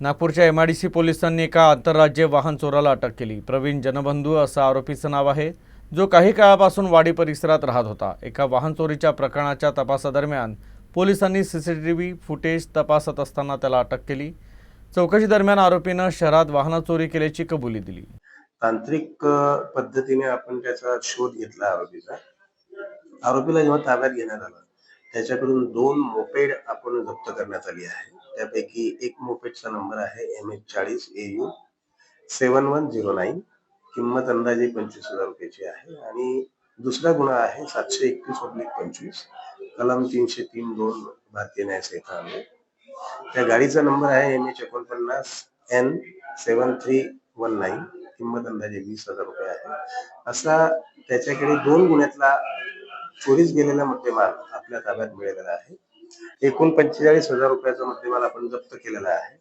नागपूरच्या एमआयडीसी पोलिसांनी एका आंतरराज्य वाहन चोराला अटक केली. प्रवीण जनबंधू असं आरोपीचं नाव आहे जो काही काळापासून वाडी परिसरात राहत होता. एका वाहन चोरीच्या प्रकरणाच्या तपासादरम्यान पोलिसांनी सीसीटीव्ही फुटेज तपासत असताना त्याला अटक केली. चौकशी दरम्यान आरोपीनं शहरात वाहन चोरी केल्याची कबुली दिली. तांत्रिक पद्धतीने आपण त्याचा शोध घेतला आरोपीचा. आरोपीला जेव्हा ताब्यात घेण्यात आला त्याच्याकडून दोन मोपेड आपण जप्त करण्यात आली आहे. त्यापैकी एक मोपेटचा नंबर आहे एम एच चाळीस A U seven one zero nine. किंमत अंदाजे पंचवीस हजार रुपयाची आहे. आणि दुसरा गुन्हा आहे सातशे एकवीस पब्लिक पंचवीस. कलम तीनशे तीन दोन भारतीय न्याय संहिता त्या गाडीचा नंबर आहे एम एच एकोणपन्नास N seven three one nine. किंमत अंदाजे वीस हजार रुपये आहे. असा त्याच्याकडे दोन गुन्ह्यातला चोरीस गेलेला मुद्देमाल आपल्या ताब्यात मिळालेला आहे. एकूण पंचेचाळीस हजार रुपयाचा मुद्देमाल आपण जप्त केलेला आहे.